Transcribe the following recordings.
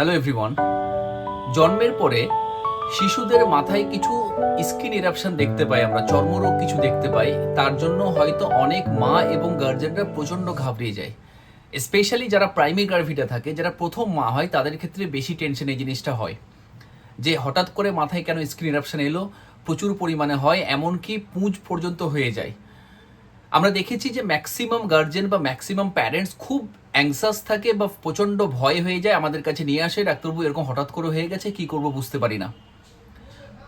Hello everyone জন্মের পরে শিশুদের মাথায় কিছু স্কিন ইরাপশন দেখতে পাই আমরা, চর্মরোগ কিছু দেখতে পাই। তার জন্য হয়তো অনেক মা এবং গার্জেনরা প্রচণ্ড ঘাবড়িয়ে যায়। স্পেশালি যারা প্রাইমারি গার্ভিটা থাকে, যারা প্রথম মা হয়, তাদের ক্ষেত্রে বেশি টেনশন এই জিনিসটা হয়। যে হঠাৎ করে মাথায় কেন স্কিন ইরাপশন এলো, প্রচুর পরিমাণে হয়, এমনকি পুঁজ পর্যন্ত হয়ে যায়। আমরা দেখেছি যে ম্যাক্সিমাম গার্জেন বা ম্যাক্সিমাম প্যারেন্টস খুব অ্যাংসাস থাকে বা প্রচণ্ড ভয় হয়ে যায় আমাদের কাছে নিয়ে আসে, ডাক্তারবাবু এরকম হঠাৎ করে হয়ে গেছে, কি করব বুঝতে পারি না।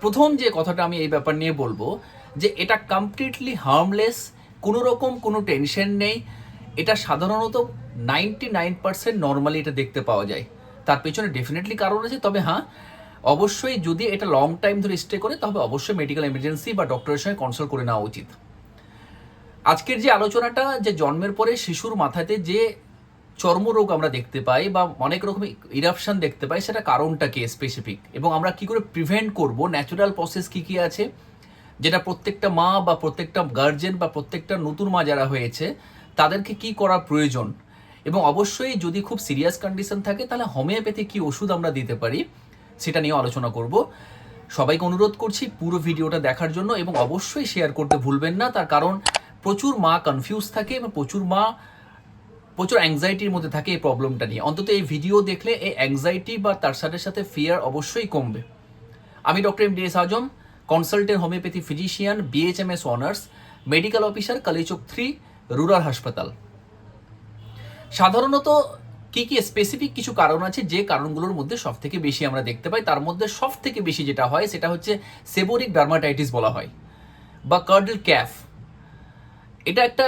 প্রথম যে কথাটা আমি এই ব্যাপার নিয়ে বলব, যে এটা কমপ্লিটলি হার্মলেস কোনো রকম কোনো টেনশন নেই। এটা সাধারণত নাইনটি নাইন পার্সেন্ট নর্মালি এটা দেখতে পাওয়া যায়। তার পেছনে ডেফিনেটলি কারণ আছে, তবে হ্যাঁ অবশ্যই যদি এটা লং টাইম ধরে স্টে করে, তবে অবশ্যই মেডিকেল এমার্জেন্সি বা ডক্টরের সঙ্গে কনসাল্ট করে নেওয়া উচিত। আজকের যে আলোচনাটা, যে জন্মের পরে শিশুর মাথাতে যে চর্মরোগ আমরা দেখতে পাই বা অনেক রকম ইরাপশন দেখতে পাই, সেটা কারণটা কি স্পেসিফিক এবং আমরা কি করে প্রিভেন্ট করব? ন্যাচুরাল প্রসেস কি কি আছে? যেটা প্রত্যেকটা মা বা প্রত্যেকটা গার্জেন বা প্রত্যেকটা নতুন মা যারা হয়েছে, তাদেরকে কি করা প্রয়োজন? এবং অবশ্যই যদি খুব সিরিয়াস কন্ডিশন থাকে, তাহলে হোমিওপ্যাথি কি ওষুধ আমরা দিতে পারি, সেটা নিয়ে আলোচনা করব। সবাইকে অনুরোধ করছি পুরো ভিডিওটা দেখার জন্য এবং অবশ্যই শেয়ার করতে ভুলবেন না। তার কারণ প্রচুর মা কনফিউজ থাকে এবং প্রচুর মা প্রচুর অ্যাংজাইটির মধ্যে থাকে এই প্রবলেমটা নিয়ে। অন্তত এই ভিডিও দেখলে এই অ্যাংজাইটি বা তার সাথে সাথে ফিয়ার অবশ্যই কমবে। আমি doctor M D S Azam consultant homeopathy physician BHMS honours medical officer Kaliachak three rural হাসপাতাল সাধারণত কি কি স্পেসিফিক কিছু কারণ আছে, যে কারণগুলোর মধ্যে সব থেকে বেশি আমরা দেখতে পাই, তার মধ্যে সব থেকে বেশি যেটা হয়, সেটা হচ্ছে সেবোরিক ডার্মাটাইটিস বলা হয়, বা কার্ডল ক্যাফ এটা একটা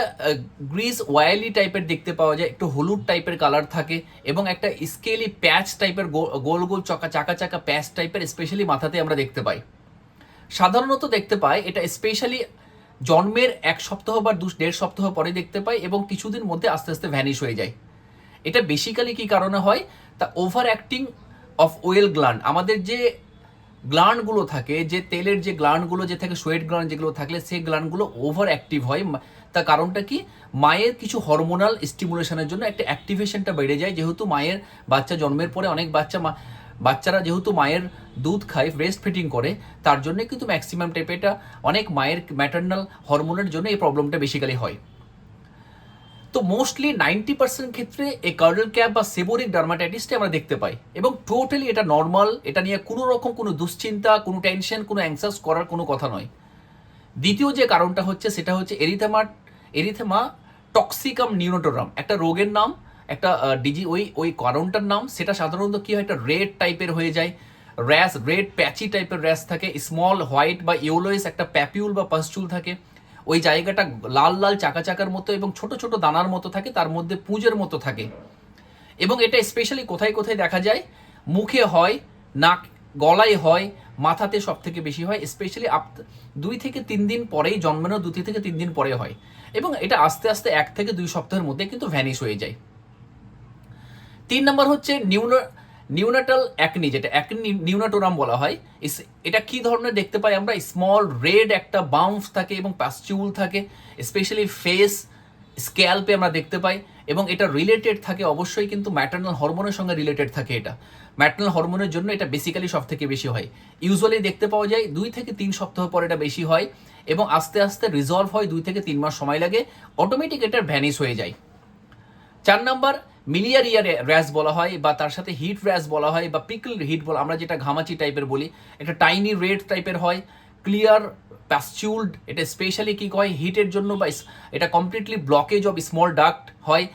গ্রিস ওয়াইলি টাইপের দেখতে পাওয়া যায়, একটু হলুদ টাইপের কালার থাকে এবং একটা স্কেলি প্যাচ টাইপের গোল গোল চকা, চাকা চাকা প্যাচ টাইপের স্পেশালি মাথাতে আমরা দেখতে পাই। সাধারণত দেখতে পাই, এটা স্পেশালি জন্মের এক সপ্তাহ বা দু, দেড় সপ্তাহ পরে দেখতে পাই এবং কিছুদিন মধ্যে আস্তে আস্তে ভ্যানিশ হয়ে যায়। এটা বেসিক্যালি কি কারণে হয়? তা over acting of oil gland আমাদের যে গ্ল্যান্ডগুলো থাকে, যে তেলের যে গ্ল্যান্ডগুলো যে থাকে সোয়েট গ্ল্যান্ড যেগুলো থাকলে সেই গ্ল্যান্ডগুলো ওভার অ্যাক্টিভ হয় তার কারণটা কি? মায়ের কিছু হরমোনাল স্টিমুলেশনের জন্য একটা অ্যাক্টিভেশনটা বেড়ে যায়। যেহেতু মায়ের বাচ্চা জন্মের পরে অনেক বাচ্চা মা বাচ্চারা যেহেতু মায়ের দুধ খায় ব্রেস্ট ফিটিং করে, তার জন্য কিন্তু ম্যাক্সিমাম টাইপেটা অনেক মায়ের ম্যাটার্নাল হরমোনের জন্য এই প্রবলেমটা বেসিক্যালি হয়। তো মোস্টলি নাইনটি পার্সেন্ট ক্ষেত্রে এই কার্ডেল ক্যাপ বা সেবোরিক ডার্মাটাইটিসটা আমরা দেখতে পাই। এবং টোটালি এটা নর্মাল এটা নিয়ে কোনো রকম কোনো দুশ্চিন্তা, কোনো টেনশন কোনো অ্যাংসাস করার কোনো কথা নয়। দ্বিতীয় যে কারণটা হচ্ছে, সেটা হচ্ছে এরিথেমা এরিথেমা টক্সিকাম নিউনোটোরাম একটা রোগের নাম, একটা ডিজি ওই ওই কারণটার নাম, সেটা সাধারণত কি হয়, একটা রেড টাইপের হয়ে যায়। র্যাশ, রেড প্যাচি টাইপের র্যাশ থাকে, স্মল, হোয়াইট বা ইউলোইস একটা প্যাপিউল বা পাস্টুল থাকে। ওই জায়গাটা লাল লাল চাকা চাকার মতো এবং ছোট ছোট দানার মতো থাকে, তার মধ্যে পুঁজের মতো থাকে। এবং এটা স্পেশালি কোথায় কোথায় দেখা যায়? মুখে হয়, নাক, গলায় হয় মাথাতে সব থেকে বেশি হয় স্পেশালি আপ দুই থেকে তিন দিন পরেই জন্মানো, দুই থেকে তিন দিন পরে হয়। এবং এটা আস্তে আস্তে এক থেকে দুই সপ্তাহের মধ্যে কিন্তু ভ্যানিশ হয়ে যায়। তিন নম্বর হচ্ছে নিউনো নিউনাটাল অ্যাকনি যেটা অ্যাকনি নিউনাটোরাম বলা হয়। এটা কি ধরনের দেখতে পাই আমরা? স্মল রেড একটা বাউন্স থাকে এবং পাস্টিউল থাকে স্পেশালি ফেস স্ক্যাল্পে আমরা দেখতে পাই। এবং এটা রিলেটেড থাকে, অবশ্যই কিন্তু ম্যাটার্নাল হরমোনের সঙ্গে রিলেটেড থাকে এটা। ম্যাটার্নাল হরমোনের জন্য এটা বেসিক্যালি সব থেকে বেশি হয়। ইউজুয়ালি দেখতে পাওয়া যায় দুই থেকে তিন সপ্তাহ পর এটা বেশি হয় এবং আস্তে আস্তে রিজলভ হয় দুই থেকে তিন মাস সময় লাগে অটোমেটিক এটার ভ্যানিশ হয়ে যায়। চার নাম্বার মিলিয়ারিয়া র্যাশ বলা হয় বা তার সাথে হিট র্যাশ বলা হয় বা পিকল হিট বলা আমরা যেটা ঘামাচি টাইপের বলি, একটা টাইনি রেড টাইপের হয় ক্লিয়ার প্যাস্টিউলড এটা স্পেশালি কী হয় হিটের জন্য বা এটা completely blockage of small duct হয়।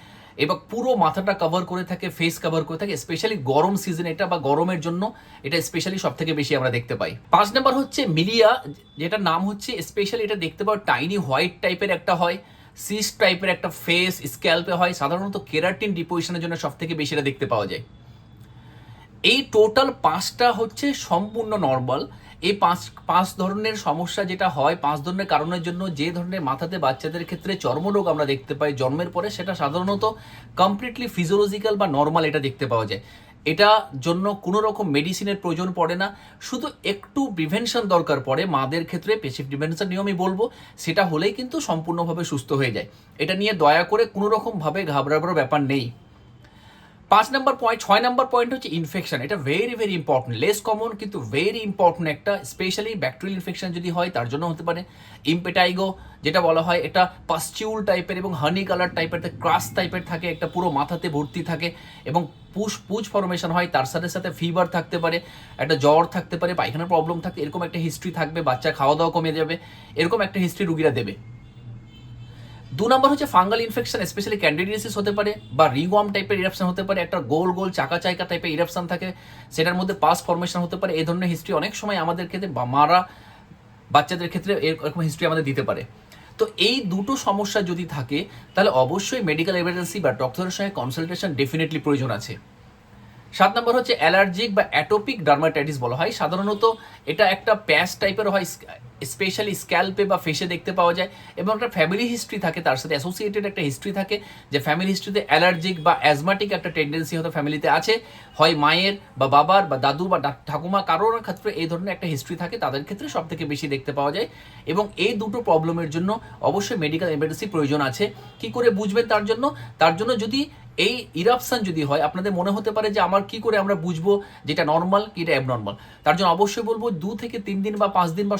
এবং পুরো মাথাটা কভার করে থাকে ফেস কভার করে থাকে স্পেশালি গরম সিজন এটা বা গরমের জন্য এটা স্পেশালি সব থেকে বেশি আমরা দেখতে পাই। পাঁচ নাম্বার হচ্ছে মিলিয়া, যেটার নাম হচ্ছে স্পেশালি এটা দেখতে পাওয়া টাইনি হোয়াইট টাইপের একটা হয়। সিস টাইপের একটা ফেস স্ক্যাল্পে হয়। সাধারণত কেরাটিন ডিপোজিশনের জন্য সব থেকে বেশি এটা দেখতে পাওয়া যায়। এই টোটাল পাঁচটা হচ্ছে সম্পূর্ণ নর্মাল এই পাঁচ পাঁচ ধরনের সমস্যা যেটা হয়, পাঁচ ধরনের কারণের জন্য যে ধরনের মাথাতে বাচ্চাদের ক্ষেত্রে চর্মরোগ আমরা দেখতে পাই জন্মের পরে, সেটা সাধারণত কমপ্লিটলি ফিজিওলজিক্যাল বা নর্মাল এটা দেখতে পাওয়া যায়। এটা জন্য কোনো রকম মেডিসিনের প্রয়োজন পড়ে না। শুধু একটু প্রিভেনশন দরকার পড়ে, মাদের ক্ষেত্রে পেসিভ প্রিভেনশন নিয়মই বলব, সেটা হলেই কিন্তু সম্পূর্ণভাবে সুস্থ হয়ে যায়। এটা নিয়ে দয়া করে কোনো রকমভাবে ঘাবড়াবার ব্যাপার নেই। পাঁচ নম্বর পয়েন্ট ছয় নম্বর পয়েন্ট হচ্ছে ইনফেকশন এটা very very important less common কিন্তু ভেরি ইম্পর্টেন্ট একটা স্পেশালি ব্যাকটেরিয়াল ইনফেকশন যদি হয়, তার জন্য হতে পারে। ইম্পেটাইগো যেটা বলা হয়, এটা পাস্টিউল টাইপের এবং হানি কালার টাইপের ক্রাস টাইপের থাকে, একটা পুরো মাথাতে ভর্তি থাকে এবং পুষ, পুজ ফরমেশন হয়, তার সাথে সাথে ফিভার থাকতে পারে, একটা জ্বর থাকতে পারে, পায়খানার প্রবলেম থাকতে, এরকম একটা হিস্ট্রি থাকবে, বাচ্চা খাওয়া দাওয়া কমে যাবে, এরকম একটা হিস্ট্রি রুগীরা দেবে। দু নম্বর হচ্ছে ফাঙ্গাল ইনফেকশন স্পেশালি ক্যান্ডিডিয়াসিস হতে পারে বা রিগম টাইপের ইরাপশন হতে পারে, একটা গোল গোল চাকা চাইকা টাইপের ইরাপশন থাকে, সেটার মধ্যে পাস ফরমেশন হতে পারে, এই ধরনের হিস্ট্রি অনেক সময় আমাদের ক্ষেত্রে বা মারা বাচ্চাদের ক্ষেত্রে এরকম হিস্ট্রি আমাদের দিতে পারে। তো এই দুটো সমস্যা যদি থাকে, তাহলে অবশ্যই মেডিকেল এমার্জেন্সি বা ডক্টরের সঙ্গে কনসালটেশন ডেফিনেটলি প্রয়োজন আছে। সাত নম্বর হচ্ছে অ্যালার্জিক বা অ্যাটোপিক ডার্মাটাইটিস বলা হয়। সাধারণত এটা একটা প্যাচ টাইপের হয় স্পেশালি স্ক্যাল্পে বা ফেসে দেখতে পাওয়া যায় এবং একটা ফ্যামিলি হিস্ট্রি থাকে, তার সাথে অ্যাসোসিয়েটেড একটা হিস্ট্রি থাকে, যে ফ্যামিলি হিস্ট্রিতে অ্যালার্জিক বা অ্যাজমাটিক একটা টেন্ডেন্সি হয়তো ফ্যামিলিতে আছে। হয় মায়ের বা বাবার বা দাদু বা ঠাকুমা কারোর ক্ষেত্রে এই ধরনের একটা হিস্ট্রি থাকে, তাদের ক্ষেত্রে সব থেকে বেশি দেখতে পাওয়া যায়। এবং এই দুটো প্রবলেমের জন্য অবশ্যই মেডিকেল এমার্জেন্সি প্রয়োজন আছে। কি করে বুঝবেন তার জন্য? তার জন্য যদি এই ইরাপশন যদি হয়, আপনাদের মনে হতে পারে যে আমার কি করে আমরা বুঝব যেটা নর্মাল কি এটা অ্যাবনর্মাল তার জন্য অবশ্যই বলব দু থেকে তিন দিন বা পাঁচ দিন বা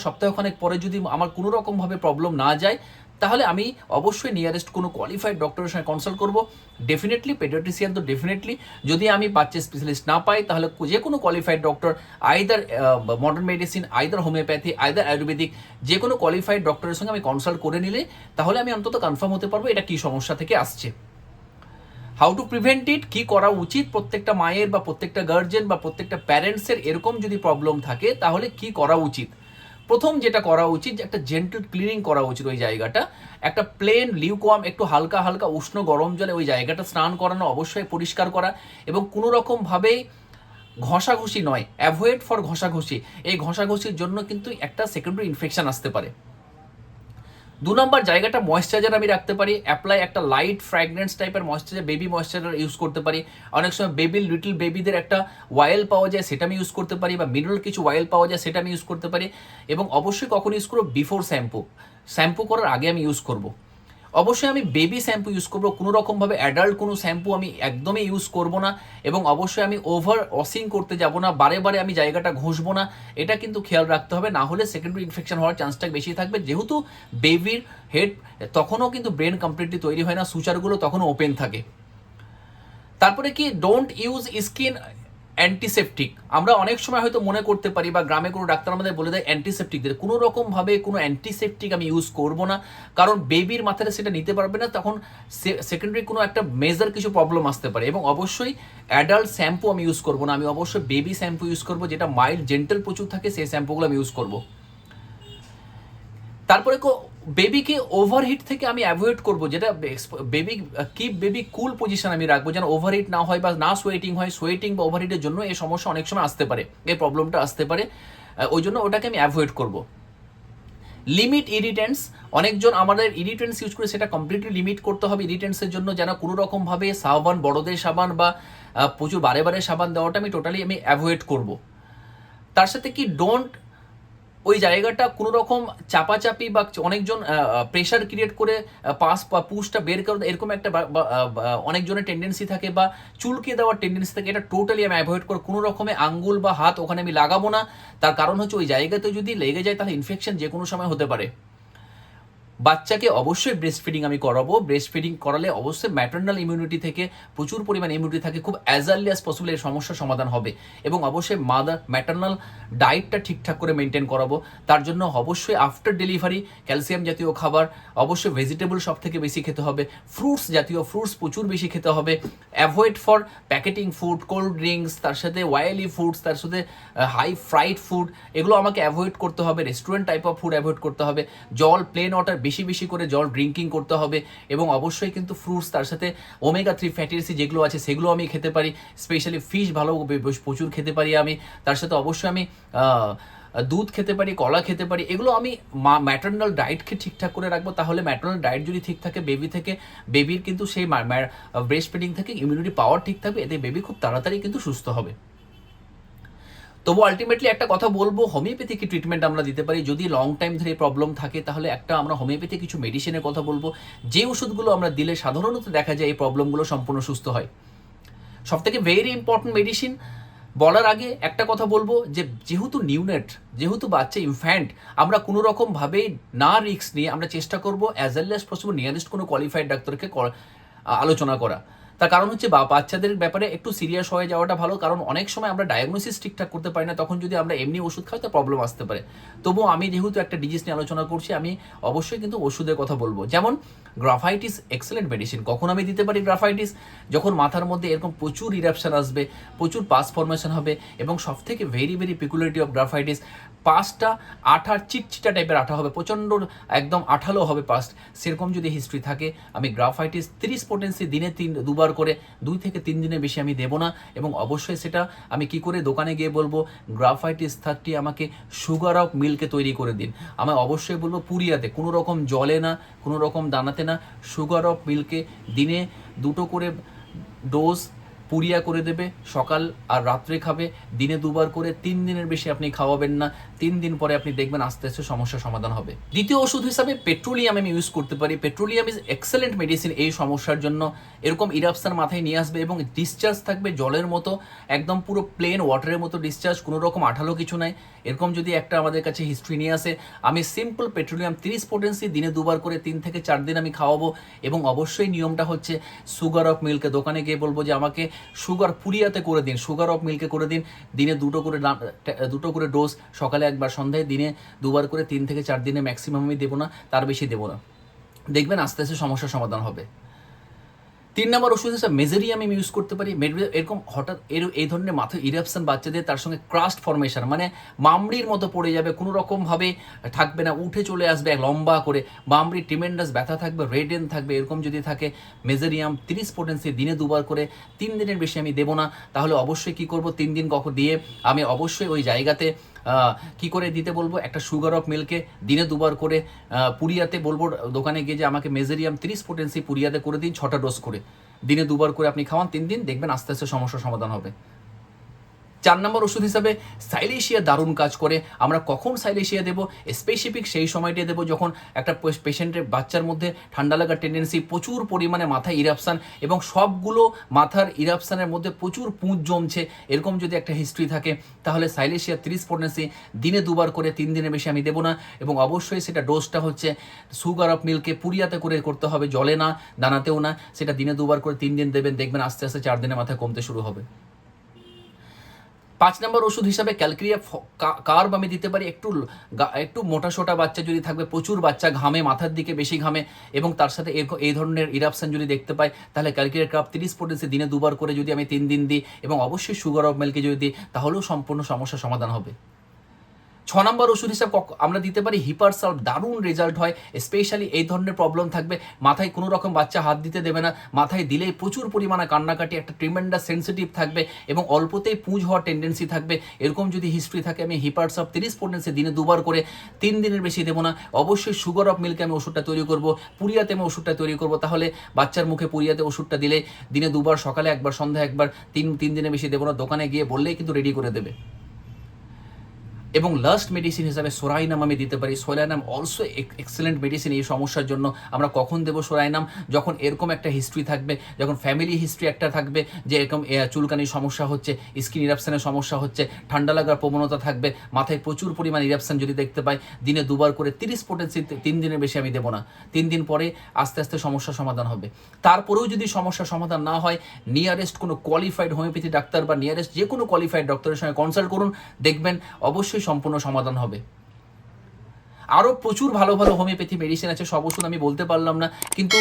সপ্তাহখানেক পরে যদি আমার কোনো রকমভাবে প্রবলেম না যায়, তাহলে আমি অবশ্যই নিয়ারেস্ট কোনো কোয়ালিফাইড ডক্টরের সঙ্গে কনসাল্ট করব। ডেফিনেটলি পেডিয়াট্রিশিয়ান তো ডেফিনেটলি যদি আমি বাচ্চা স্পেশালিস্ট না পাই, তাহলে যে কোনো qualified doctor either modern medicine either homeopathy either ayurvedic যে কোনো কোয়ালিফাইড ডক্টরের সঙ্গে আমি কনসাল্ট করে নিলে, তাহলে আমি অন্তত কনফার্ম হতে পারব এটা কী সমস্যা থেকে আসছে। হাউ টু প্রিভেন্ট ইট কি করা উচিত, প্রত্যেকটা মায়ের বা প্রত্যেকটা গার্জেন বা প্রত্যেকটা প্যারেন্টসের এরকম যদি প্রবলেম থাকে, তাহলে কি করা উচিত? প্রথম যেটা করা উচিত যে একটা জেন্টল ক্লিনিং করা উচিত ওই জায়গাটা। একটা প্লেন লিউকোয়াম একটু হালকা হালকা উষ্ণ গরম জলে ওই জায়গাটা স্নান করানো অবশ্যই পরিষ্কার করা এবং কোনো রকমভাবেই ঘষাঘষি নয় অ্যাভয়েড ফর ঘষাঘষি। এই ঘষাঘষির জন্য কিন্তু একটা সেকেন্ডারি ইনফেকশান আসতে পারে। দু নম্বর জায়গাটা ময়শ্চারাইজার আমি রাখতে পারি অ্যাপ্লাই একটা লাইট ফ্র্যাগনেন্স টাইপের ময়শ্চারাইজার বেবি ময়শ্চারাইজার ইউজ করতে পারি। অনেক সময় বেবি লিটল বেবিদের একটা ওয়াইল পাওয়া যায়, সেটা আমি ইউজ করতে পারি, বা মিনারেল কিছু ওয়াইল পাওয়া যায়, সেটা আমি ইউজ করতে পারি। এবং অবশ্যই কখন ইউজ করব বিফোর শ্যাম্পু শ্যাম্পু করার আগে আমি ইউজ করব। অবশ্যই আমি বেবি শ্যাম্পু ইউজ করব। কোনো রকমভাবে অ্যাডাল্ট কোনো শ্যাম্পু আমি একদমই ইউজ করব না এবং অবশ্যই আমি ওভার ওয়াশিং করতে যাব না, বারে বারে আমি জায়গাটা ঘষবো না। এটা কিন্তু খেয়াল রাখতে হবে, না হলে সেকেন্ডারি ইনফেকশন হওয়ার চান্সটা বেশি থাকবে। যেহেতু বেবির হেড তখনও কিন্তু ব্রেন কমপ্লিটলি তৈরি হয় না সুচারগুলো তখনও ওপেন থাকে। তারপরে কি ডোন্ট ইউজ স্কিন অ্যান্টিসেপটিক আমরা অনেক সময় হয়তো মনে করতে পারি বা গ্রামে কোনো ডাক্তার আমাদের বলে দেয় অ্যান্টিসেপটিক দিয়ে। কোনো রকমভাবে কোনো অ্যান্টিসেপটিক আমি ইউজ করব না। কারণ বেবির মাথায় সেটা নিতে পারবে না, তখন সেকেন্ডারি কোনো একটা মেজার কিছু প্রবলেম আসতে পারে। এবং অবশ্যই অ্যাডাল্ট শ্যাম্পু আমি ইউজ করব না। আমি অবশ্যই বেবি শ্যাম্পু ইউজ করব, যেটা মাইল্ড জেন্টেল প্রচুর থাকে, সেই শ্যাম্পুগুলো আমি ইউজ করব। তারপরে বেবিকে ওভারহিট থেকে আমি অ্যাভয়েড করব, যেটা baby keep baby cool position আমি রাখব, যেন ওভারহিট না হয় বা না সোয়েটিং হয় সোয়েটিং বা ওভারহিটের জন্য এই সমস্যা অনেক সময় আসতে পারে, এই প্রবলেমটা আসতে পারে ওই জন্য ওটাকে আমি অ্যাভয়েড করব। লিমিট ইরিটেন্টস অনেকজন আমাদের ইরিটেন্টস ইউজ করে সেটা কমপ্লিটলি লিমিট করতে হবে ইরিটেন্টসের জন্য, যেন কোনো রকমভাবে সাবান, বড়দের সাবান বা প্রচুর বারে বারে সাবান দেওয়াটা আমি টোটালি আমি অ্যাভয়েড করব। তার সাথে কি ডোন্ট ওই জায়গাটা কোনো রকম চাপাচাপি বা অনেকজন প্রেশার ক্রিয়েট করে পাস বা পুশটা বের করে এরকম একটা অনেকজনের টেন্ডেন্সি থাকে বা চুলকে দেওয়ার টেন্ডেন্সি থাকে, এটা টোটালি আমি অ্যাভয়েড করে কোনো রকমের আঙ্গুল বা হাত ওখানে আমি লাগাবো না। তার কারণ হচ্ছে ওই জায়গাতে যদি লেগে যায় তাহলে ইনফেকশন যে কোনো সময় হতে পারে। বাচ্চাকে অবশ্যই ব্রেস্ট ফিডিং আমি করাবো। ব্রেস্ট ফিডিং করালে অবশ্যই ম্যাটার্নাল ইমিউনিটি থেকে প্রচুর পরিমাণ ইমিউনিটি থাকে। খুব অ্যাজ আর্লি অ্যাজ পসিবল এই সমস্যার সমাধান হবে। এবং অবশ্যই মাদার ম্যাটার্নাল ডায়েটটা ঠিকঠাক করে মেনটেন করাবো। তার জন্য অবশ্যই আফটার ডেলিভারি ক্যালসিয়াম জাতীয় খাবার, অবশ্যই ভেজিটেবল সব থেকে বেশি খেতে হবে। ফ্রুটস জাতীয় ফ্রুটস প্রচুর বেশি খেতে হবে। Avoid for packeting food cold drinks তার সাথে ওয়াইলি ফুডস তার সাথে হাই ফ্রাইড ফুড এগুলো আমাকে অ্যাভয়েড করতে হবে। Restaurant type of food avoid করতে হবে। জল প্লেন ওয়াটার বেশি বেশি করে জল ড্রিঙ্কিং করতে হবে এবং অবশ্যই কিন্তু ফ্রুটস তার সাথে ওমেগা থ্রি ফ্যাটি অ্যাসিড যেগুলো আছে সেগুলো আমি খেতে পারি স্পেশালি ফিশ ভালো প্রচুর খেতে পারি আমি। তার সাথে অবশ্যই আমি দুধ খেতে পারি, কলা খেতে পারি। এগুলো আমি মা ম্যাটার্নাল ডায়েটকে ঠিকঠাক করে রাখব। তাহলে ম্যাটার্নাল ডায়েট যদি ঠিক থাকে বেবি থেকে বেবির কিন্তু সেই ব্রেস্ট ফিডিং থেকে ইমিউনিটি পাওয়ার ঠিক থাকবে। এতে বেবি খুব তাড়াতাড়ি কিন্তু সুস্থ হবে। তবু আলটিমেটলি একটা কথা বলব হোমিওপ্যাথিক ট্রিটমেন্ট আমরা দিতে পারি। যদি লং টাইম ধরে প্রবলেম থাকে, তাহলে একটা আমরা হোমিওপ্যাথি কিছু মেডিসিনের কথা বলব। যে ওষুধগুলো আমরা দিলে সাধারণত দেখা যায় এই প্রবলেমগুলো সম্পূর্ণ সুস্থ হয়। সব থেকে ভেরি ইম্পর্টেন্ট মেডিসিন বলার আগে একটা কথা বলব যে যেহেতু নিউনেট যেহেতু বাচ্চা ইনফ্যান্ট আমরা কোনো রকমভাবেই না রিস্ক নিয়ে আমরা চেষ্টা করব অ্যাজ এল অ্যাজ পসিবল নিয়ারেস্ট কোনো কোয়ালিফাইড ডাক্তারকে আলোচনা করা। তার কারণ হচ্ছে বা বাচ্চাদের ব্যাপারে একটু সিরিয়াস হয়ে যাওয়াটা ভালো, কারণ অনেক সময় আমরা ডায়াগনোসিস ঠিকঠাক করতে পারি না, তখন যদি আমরা এমনি ওষুধ খাই, তো প্রবলেম আসতে পারে। তবুও আমি যেহেতু একটা ডিজিজ নিয়ে আলোচনা করছি, আমি অবশ্যই কিন্তু ওষুধের কথা বলব। যেমন গ্রাফাইটিস এক্সেলেন্ট মেডিসিন কখন আমি দিতে পারি গ্রাফাইটিস যখন মাথার মধ্যে এরকম প্রচুর ইরাপশন আসবে, প্রচুর পাস ফরমেশন হবে, এবং সব থেকে very very peculiarity of graphites পাসটা আঠার চিটচিটা টাইপের আঠা হবে, প্রচণ্ড একদম আঠালো হবে পাস্ট সেরকম যদি হিস্ট্রি থাকে, আমি গ্রাফাইটিস তিরিশ পোটেন্সি দিনে তিন, দুবার করে দুই থেকে তিন দিনের বেশি আমি দেবো না। এবং অবশ্যই সেটা আমি কি করে দোকানে গিয়ে বলব, গ্রাফাইটিস থার্টি আমাকে সুগার অফ মিল্কে তৈরি করে দিন। আমি অবশ্যই বলব পুরিয়াতে, কোনো রকম জলে না, কোনো রকম দানাতে না, সুগার অফ মিল্কে দিনে দুটো করে ডোজ পুরিয়া করে দেবে, সকাল আর রাত্রে খাবে, দিনে দুবার করে তিন দিনের বেশি আপনি খাওয়াবেন না, তিন দিন পরে আপনি দেখবেন আস্তে আস্তে সমস্যার সমাধান হবে। দ্বিতীয় ওষুধ হিসাবে পেট্রোলিয়াম আমি ইউজ করতে পারি। পেট্রোলিয়াম ইজ এক্সেলেন্ট মেডিসিন এই সমস্যার জন্য। এরকম ইরাপসান মাথায় নিয়ে আসবে এবং ডিসচার্জ থাকবে জলের মতো, একদম পুরো প্লেন ওয়াটারের মতো ডিসচার্জ কোনো রকম আঠালো কিছু নাই। এরকম যদি একটা আমাদের কাছে হিস্ট্রি নিয়ে আসে, আমি সিম্পল পেট্রোলিয়াম তিরিশ পোটেন্সি দিনে দুবার করে তিন থেকে চার দিন আমি খাওয়াবো এবং অবশ্যই নিয়মটা হচ্ছে সুগার অফ মিল্কে দোকানে গিয়ে বলব যে আমাকে সুগার পুরিয়াতে করে দিন, সুগার অফ মিল্কে করে দিন, দিনে দুটো করে দুটো করে ডোজ, সকালে একবার, সন্ধ্যায়, দিনে দুবার করে তিন থেকে চার দিনে ম্যাক্সিমাম আমি দেবো না, তার বেশি দেবো না। দেখবেন আস্তে আস্তে সমস্যার সমাধান হবে। তিন নম্বর ওষুধ হিসেবে মেজেরিয়াম আমি ইউজ করতে পারি। এরকম হঠাৎ এর এই ধরনের মাথায় ইরাপশন বাচ্চাদের, তার সঙ্গে ক্রাস্ট ফরমেশন মানে মামড়ির মতো পড়ে যাবে, কোনো রকমভাবে থাকবে না, উঠে চলে আসবে লম্বা করে। মামড়ি টিমেন্ডাস ব্যথা থাকবে রেডেন থাকবে, এরকম যদি থাকে মেজেরিয়াম তিরিশ পোটেন্সি দিনে দুবার করে, তিন দিনের বেশি আমি দেবো না। তাহলে অবশ্যই কি করব? তিন দিন কখন দিয়ে আমি অবশ্যই ওই জায়গাতে কি করে দিতে বলব? একটা সুগার অফ মিল্কে দিনে দুবার করে পুরিয়াতে বলব, দোকানে গিয়ে যে আমাকে মেজেরিয়াম ত্রিশ পোটেন্সি পুরিয়াতে করে দিন, ছটা ডোজ করে। দিনে দুবার করে আপনি খাওয়ান, তিন দিন দেখবেন আস্তে আস্তে সমস্যার সমাধান হবে। চার নম্বর ওষুধ হিসাবে সাইলেশিয়া দারুণ কাজ করে। আমরা কখন সাইলেশিয়া দেবো? স্পেসিফিক সেই সময়টি দেবো যখন একটা পেশেন্টের বাচ্চার মধ্যে ঠান্ডা লাগার টেন্ডেন্সি প্রচুর পরিমাণে মাথায় ইরাপশান এবং সবগুলো মাথার ইরাপশানের মধ্যে প্রচুর পুঁজ জমছে। এরকম যদি একটা হিস্ট্রি থাকে, তাহলে সাইলেশিয়া তিরিশ পোটেন্সি দিনে দুবার করে, তিন দিনের বেশি আমি দেবো না এবং অবশ্যই সেটা ডোজটা হচ্ছে সুগার অফ মিল্কে পুরিয়াতে করে করতে হবে, জলে না, দানাতেও না। সেটা দিনে দুবার করে, তিন দিন দেবেন, দেখবেন আস্তে আস্তে চার দিনের মাথায় কমতে শুরু হবে। পাঁচ নম্বর ওষুধ হিসাবে ক্যালক্রিয়া কার্ব আমি দিতে পারি। একটু একটু মোটা সোটা বাচ্চা যদি থাকবে, প্রচুর বাচ্চা ঘামে, মাথার দিকে বেশি ঘামে, এবং তার সাথে এই ধরনের ইরাপশান যদি দেখতে পাই, তাহলে ক্যালক্রিয়া কার্ব তিরিশ পোটেন্সি দিনে দুবার করে যদি আমি তিন দিন দিই, এবং অবশ্যই সুগার অফ মিল্কে যদি দিই, তাহলেও সম্পূর্ণ সমস্যার সমাধান হবে। ছ নম্বর ওষুধ হিসাবে আমরা দিতে পারি হিপার সালভ দারুণ রেজাল্ট হয় স্পেশালি এই ধরনের প্রবলেম থাকবে। মাথায় কোনো রকম বাচ্চা হাত দিতে দেবে না, মাথায় দিলেই প্রচুর পরিমাণে কান্নাকাটি, একটা ট্রিমেন্ডাস সেন্সিটিভ থাকবে এবং অল্পতেই পুঁজ হওয়ার টেন্ডেন্সি থাকবে। এরকম যদি হিস্ট্রি থাকে, আমি হিপার সালভ তিরিশ পোটেন্সি দিনে দুবার করে, তিন দিনের বেশি দেবো না। অবশ্যই সুগার অফ মিল্কে আমি ওষুধটা তৈরি করব, পুরিয়াতে আমি ওষুধটা তৈরি করব। তাহলে বাচ্চার মুখে পুরিয়াতে ওষুধটা দিলে দিনে দুবার, সকালে একবার সন্ধ্যা একবার, তিন তিন দিনের বেশি দেবো না। দোকানে গিয়ে বললেই কিন্তু রেডি করে দেবে। এবং লাস্ট মেডিসিন হিসাবে সোরাইনাম আমি দিতে পারি। সোরাইনাম অলসো এক্সেলেন্ট মেডিসিন এই সমস্যার জন্য। আমরা কখন দেবো সোরাইনাম? যখন এরকম একটা হিস্ট্রি থাকবে, যখন ফ্যামিলি হিস্ট্রি একটা থাকবে, যে এরকম চুলকানির সমস্যা হচ্ছে স্কিন ইরাপশনের সমস্যা হচ্ছে, ঠান্ডা লাগার প্রবণতা থাকবে, মাথায় প্রচুর পরিমাণ ইরাপশন যদি দেখতে পাই, দিনে দুবার করে তিরিশ পোটেন্সি তিন দিনের বেশি আমি দেবো না। তিন দিন পরে আস্তে আস্তে সমস্যার সমাধান হবে। তারপরেও যদি সমস্যার সমাধান না হয় নিয়ারেস্ট কোনো কোয়ালিফাইড হোমিওপ্যাথি ডাক্তার বা নিয়ারেস্ট যে কোনো কোয়ালিফাইড ডক্টরের সঙ্গে কনসাল্ট করুন, দেখবেন অবশ্যই সম্পূর্ণ সমাধান হবে। আরও প্রচুর ভালো ভালো হোমিওপ্যাথি মেডিসিন আছে, সব ওষুধ আমি বলতে পারলাম না, কিন্তু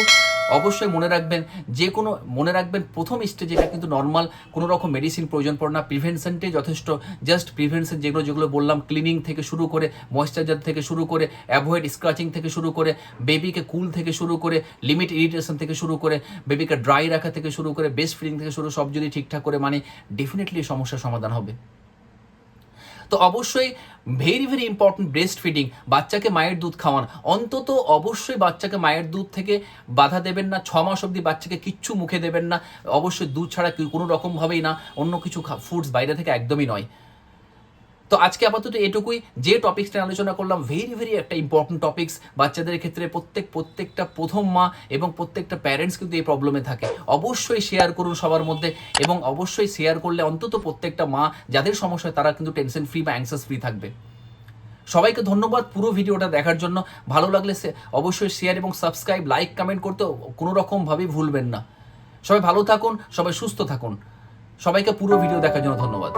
অবশ্যই মনে রাখবেন, যে কোনো, মনে রাখবেন প্রথম স্টেজে এটা কিন্তু নর্মাল কোনো রকম মেডিসিন প্রয়োজন পড়ে না। প্রিভেনশনটাই যথেষ্ট জাস্ট প্রিভেনশন যেগুলো যেগুলো বললাম ক্লিনিং থেকে শুরু করে ময়েশ্চারাইজার থেকে শুরু করে অ্যাভয়েড স্ক্রাচিং থেকে শুরু করে বেবিকে কুল থেকে শুরু করে লিমিট ইরিটেশন থেকে শুরু করে বেবিকে ড্রাই রাখা থেকে শুরু করে বেস্ট ফিডিং থেকে শুরু, সব যদি ঠিকঠাক করে মানে ডেফিনেটলি সমস্যার সমাধান হবে। তো অবশ্যই very very important breast feeding বাচ্চাকে মায়ের দুধ খাওয়ান। অন্তত অবশ্যই বাচ্চাকে মায়ের দুধ থেকে বাধা দেবেন না, ছ মাস অবধি বাচ্চাকে কিচ্ছু মুখে দেবেন না। অবশ্যই দুধ ছাড়া কোনো রকমভাবেই না, অন্য কিছু ফুডস বাইরে থেকে একদমই নয়। তো আজকে আপাতত এটুকুই। যে টপিক্সটা আলোচনা করলাম ভেরি ভেরি একটা ইম্পর্টেন্ট টপিক্স বাচ্চাদের ক্ষেত্রে প্রত্যেক, প্রত্যেকটা প্রথম মা এবং প্রত্যেকটা প্যারেন্টস কিন্তু এই প্রবলেমে থাকে। অবশ্যই শেয়ার করুন সবার মধ্যে এবং অবশ্যই শেয়ার করলে অন্তত প্রত্যেকটা মা, যাদের সমস্যা তারা কিন্তু টেনশন ফ্রি বা অ্যাংসাস ফ্রি থাকবে। সবাইকে ধন্যবাদ পুরো ভিডিওটা দেখার জন্য। ভালো লাগলে অবশ্যই শেয়ার এবং সাবস্ক্রাইব লাইক কমেন্ট করতে কোনো রকমভাবেই ভুলবেন না। সবাই ভালো থাকুন, সবাই সুস্থ থাকুন। সবাইকে পুরো ভিডিও দেখার জন্য ধন্যবাদ।